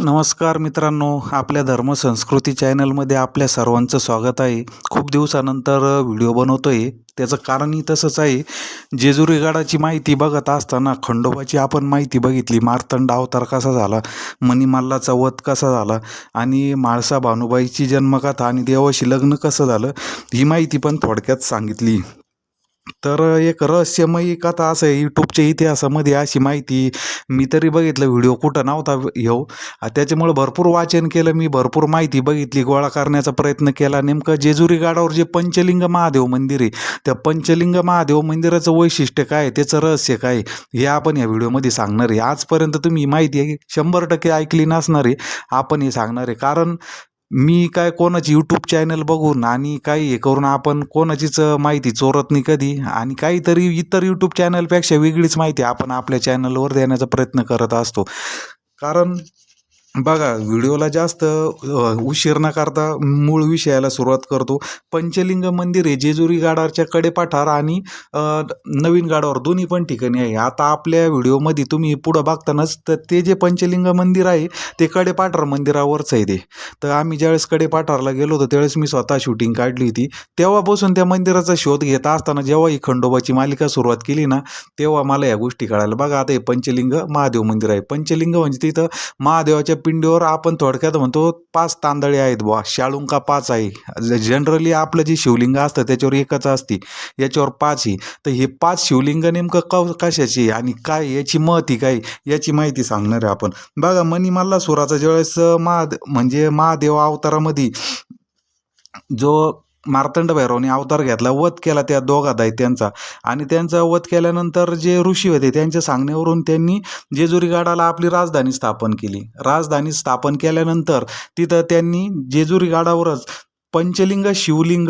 नमस्कार मित्रांनो आपल्या धर्मसंस्कृती चॅनलमध्ये आपल्या सर्वांचं स्वागत आहे. खूप दिवसानंतर व्हिडिओ बनवतो आहे त्याचं कारणही तसंच आहे. जेजुरी गडाची माहिती बघत असताना खंडोबाची आपण माहिती बघितली. मार्तंड अवतार कसा झाला? मणिमल्लाचा वध कसा झाला? आणि म्हाळसा भानुबाईची जन्मकथा आणि देवाशी लग्न कसं झालं? ही माहिती पण थोडक्यात सांगितली. तर एक रहस्यमयी कथा असं आहे यूट्यूबच्या इतिहासामध्ये अशी माहिती मी तरी बघितलं व्हिडिओ कुठं नव्हता येऊ त्याच्यामुळे भरपूर वाचन केलं मी भरपूर माहिती बघितली गोळा करण्याचा प्रयत्न केला. नेमकं जेजुरी गाडावर जे पंचलिंग महादेव मंदिर आहे त्या पंचलिंग महादेव मंदिराचं वैशिष्ट्य काय त्याचं रहस्य काय हे आपण या व्हिडिओमध्ये सांगणार आहे. आजपर्यंत तुम्ही माहिती आहे शंभर टक्के ऐकली नसणार आहे आपण हे सांगणार आहे. कारण मी काय कोणाची यूट्यूब चॅनल बघून आणि काही हे करून आपण कोणाचीच माहिती चोरत नाही कधी. आणि काहीतरी इतर यूट्यूब चॅनलपेक्षा वेगळीच माहिती आपण आपल्या चॅनलवर देण्याचा प्रयत्न करत असतो. कारण बघा व्हिडिओला जास्त उशीर न करता मूळ विषयाला सुरुवात करतो. पंचलिंग मंदिर हे जेजुरी गाडावरच्या कडेपाठार आणि नवीन गाडावर दोन्ही पण ठिकाणी आहे. आता आपल्या व्हिडिओमध्ये तुम्ही पुढं बघतानाच तर ते जे पंचलिंग मंदिर आहे ते कडेपाठार मंदिरावरच आहे ते. तर आम्ही ज्यावेळेस कडेपाठारला गेलो होतो त्यावेळेस मी स्वतः शूटिंग काढली होती. तेव्हापासून त्या मंदिराचा शोध घेत असताना जेव्हा ही खंडोबाची मालिका सुरुवात केली ना तेव्हा मला या गोष्टी कळायला बघा आता हे पंचलिंग महादेव मंदिर आहे. पंचलिंग म्हणजे तिथं महादेवाच्या पिंडीवर आपण थोडक्यात म्हणतो पाच तांदळे आहेत बुवा शाळुंका पाच आहे. जनरली आपलं जे शिवलिंग असतं त्याच्यावर एकच असते. याच्यावर पाच आहे. तर हे पाच शिवलिंग नेमकं क कशाची आणि काय याची महती काय याची माहिती सांगणार आहे आपण. बघा मणिमल्ला सुराचा ज्यावेळेस महा म्हणजे महादेव अवतारामध्ये जो मार्तंड भैरवने अवतार घेतला वध केला त्या दोघा त्यांचा. आणि त्यांचा वध केल्यानंतर जे ऋषी होते त्यांच्या सांगण्यावरून त्यांनी जेजुरीगाडाला आपली राजधानी स्थापन केली. राजधानी स्थापन केल्यानंतर तिथं त्यांनी जेजुरीगाडावरच पंचलिंग शिवलिंग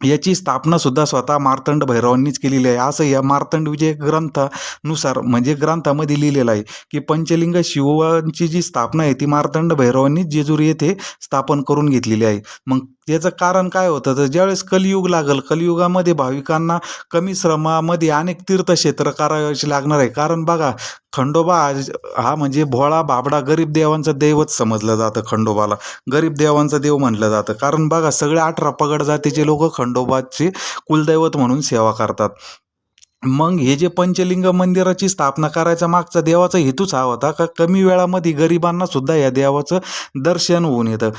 याची स्थापना सुद्धा स्वतः मार्तंड भैरवांनीच केलेली आहे. असं या मार्तंड विजय ग्रंथानुसार म्हणजे ग्रंथामध्ये लिहिलेलं आहे की पंचलिंग शिवांची जी स्थापना आहे ती मार्तंड भैरवांनीच जेजुरी येथे स्थापन करून घेतलेली आहे. मग याचं कारण काय होतं? तर ज्यावेळेस कलियुग लागल कलियुगामध्ये भाविकांना कमी श्रमामध्ये अनेक तीर्थक्षेत्र करायचे लागणार आहे. कारण बघा खंडोबा हा- हा म्हणजे भोळा बाबडा गरीब देवांचं दैवत समजलं जातं खंडोबाला. गरीब देवांचं देव म्हटलं जातं. कारण बघा सगळे अठरा पगड जातीचे लोक खंडोबाचे कुलदैवत म्हणून सेवा करतात. मग हे जे पंचलिंग मंदिराची स्थापना करायचा मागचा देवाचा हेतूच हा होता का? कमी वेळामध्ये गरिबांना सुद्धा या देवाचं दर्शन होऊन येतं.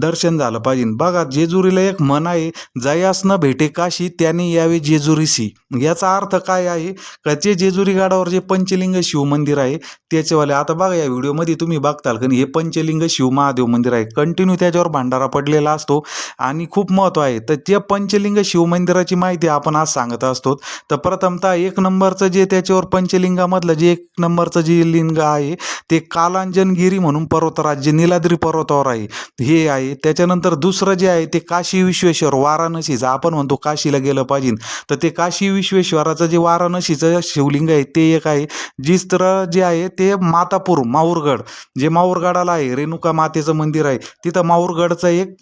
दर्शन झालं पाहिजे. बघा जेजुरीला एक म्हण आहे जयास न भेटे काशी त्याने यावे जेजुरीसी. याचा अर्थ काय आहे? का जे जेजुरी गाडावर जे पंचलिंग शिव मंदिर आहे त्याचेवाले आता बघा या व्हिडिओमध्ये तुम्ही बघताल कारण हे पंचलिंग शिव महादेव मंदिर आहे. कंटिन्यू त्याच्यावर भांडारा पडलेला असतो आणि खूप महत्त्व आहे. तर त्या पंचलिंग शिव मंदिराची माहिती आपण आज सांगत असतो. तर प्रथमतः एक नंबरचं जे त्याच्यावर पंचलिंगामधलं जे एक नंबरचं जे लिंग आहे ते कालांजनगिरी म्हणून पर्वतराज्य निलाद्री पर्वतावर आहे. हे आहे. त्याच्यानंतर दुसरं जे आहे ते काशी विश्वेश्वर वाराणसीचं. आपण म्हणतो काशीला गेलं पाहिजे. तर ते काशी विश्वेश्वराचं जे वाराणसीचं शिवलिंग आहे ते एक आहे. जिस्त्र जे आहे ते मातापूर माऊरगड. जे माऊरगडाला आहे रेणुका मातेचं मंदिर आहे. तिथं माऊरगडचं एक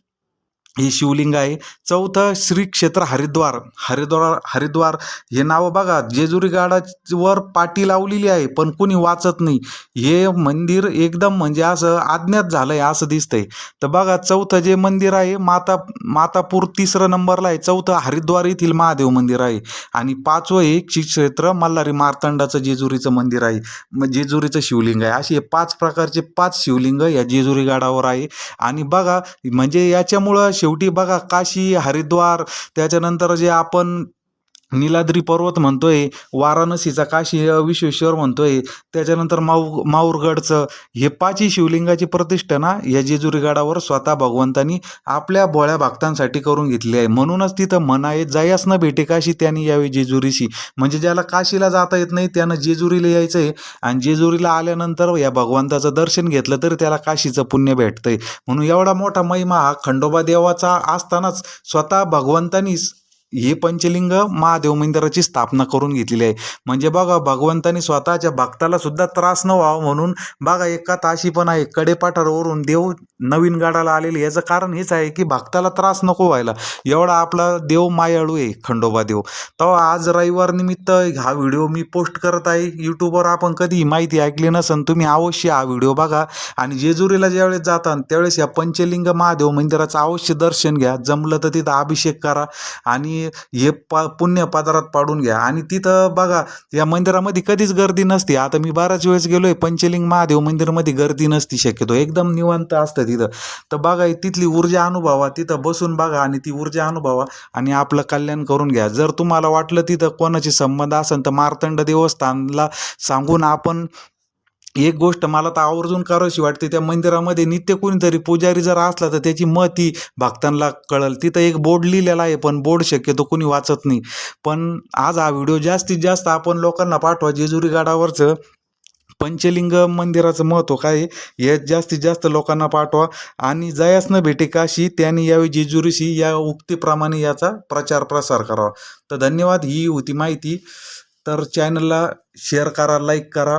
हे शिवलिंग आहे. चौथं श्री क्षेत्र हरिद्वार. हरिद्वार हरिद्वार हे नाव बघा. जेजुरी गाडावर पाटी लावलेली आहे पण कुणी वाचत नाही. हे मंदिर एकदम म्हणजे असं अज्ञात आहे असं दिसतंय. तर बघा चौथं जे मंदिर आहे माता मातापूर तिसरं नंबरला आहे. चौथं हरिद्वार येथील महादेव मंदिर आहे. आणि पाचवं हे क्षेत्र मल्हारी मार्तंडाचं जेजुरीचं मंदिर आहे. जेजुरीचं शिवलिंग आहे. असे पाच प्रकारचे पाच शिवलिंग या जेजुरी गाडावर आहे. आणि बघा म्हणजे याच्यामुळं शेवटी बघा काशी हरिद्वार त्याच्यानंतर जे आपण निलाद्री पर्वत म्हणतोय वाराणसीचा काशी विश्वेश्वर म्हणतोय त्याच्यानंतर माऊ माऊरगडचं हे पाचही शिवलिंगाची प्रतिष्ठा ना या जेजुरी गडावर स्वतः भगवंतांनी आपल्या भोळ्या भक्तांसाठी करून घेतली आहे. म्हणूनच तिथं म्हणा आहे जयास न भेटे काशी त्याने यावे जेजुरीशी. म्हणजे ज्याला काशीला जाता येत नाही त्यानं जेजुरीला यायचं आहे आणि जेजुरीला आल्यानंतर या भगवंताचं दर्शन घेतलं तरी त्याला काशीचं पुण्य भेटतंय. म्हणून एवढा मोठा महिमा हा खंडोबा देवाचा असतानाच स्वतः भगवंतांनीच हे पंचलिंग महादेव मंदिराची स्थापना करून घेतलेली आहे. म्हणजे बघा भगवंतानी स्वतःच्या भक्ताला सुद्धा त्रास न व्हावा म्हणून बघा एका ताशी पण आहे कडेपाठारवरून देव नवीन गाडाला आलेले. याचं कारण हेच आहे की भक्ताला त्रास नको व्हायला. एवढा आपला देव मायाळू आहे खंडोबा देव. तेव्हा आज रविवार निमित्त हा व्हिडिओ मी पोस्ट करत आहे. यूट्यूबवर आपण कधी माहिती ऐकली नसन तुम्ही अवश्य हा व्हिडिओ बघा. आणि जेजुरीला ज्यावेळेस जाता त्यावेळेस या पंचलिंग महादेव मंदिराचं अवश्य दर्शन घ्या. जमलं तर तिथं अभिषेक करा. आणि हे पा पुण्य पादारात पाडून घ्या. आणि तिथं बघा या मंदिरामध्ये कधीच गर्दी नसते. आता मी बऱ्याच वेळेस गेलो आहे पंचलिंग महादेव मंदिरमध्ये गर्दी नसती शक्यतो. एकदम निवांत असतं तिथं. तर बघा तिथली ऊर्जा अनुभवा तिथं बसून बघा आणि ती ऊर्जा अनुभवा आणि आपलं कल्याण करून घ्या. जर तुम्हाला वाटलं तिथं कोणाची संबंध असेल तर मार्तंड देवस्थानला सांगून आपण एक गोष्ट मला तर आवर्जून करावीशी वाटते त्या मंदिरामध्ये नित्य कोणीतरी पुजारी जर असला तर त्याची मती भक्तांना कळल. तिथं एक बोर्ड लिहिलेला आहे पण बोर्ड शक्यतो कोणी वाचत नाही. पण आज हा व्हिडिओ जास्तीत जास्त आपण लोकांना पाठवा. जेजुरी गडावरचं पंचलिंग मंदिराचं महत्त्व काय हे जास्तीत जास्त लोकांना पाठवा. आणि जयास न भेटे काशी त्यांनी यावेळी जेजुरीशी या उक्तीप्रमाणे याचा प्रचार प्रसार करावा. तर धन्यवाद. ही होती माहिती. तर चॅनलला शेअर करा लाईक करा.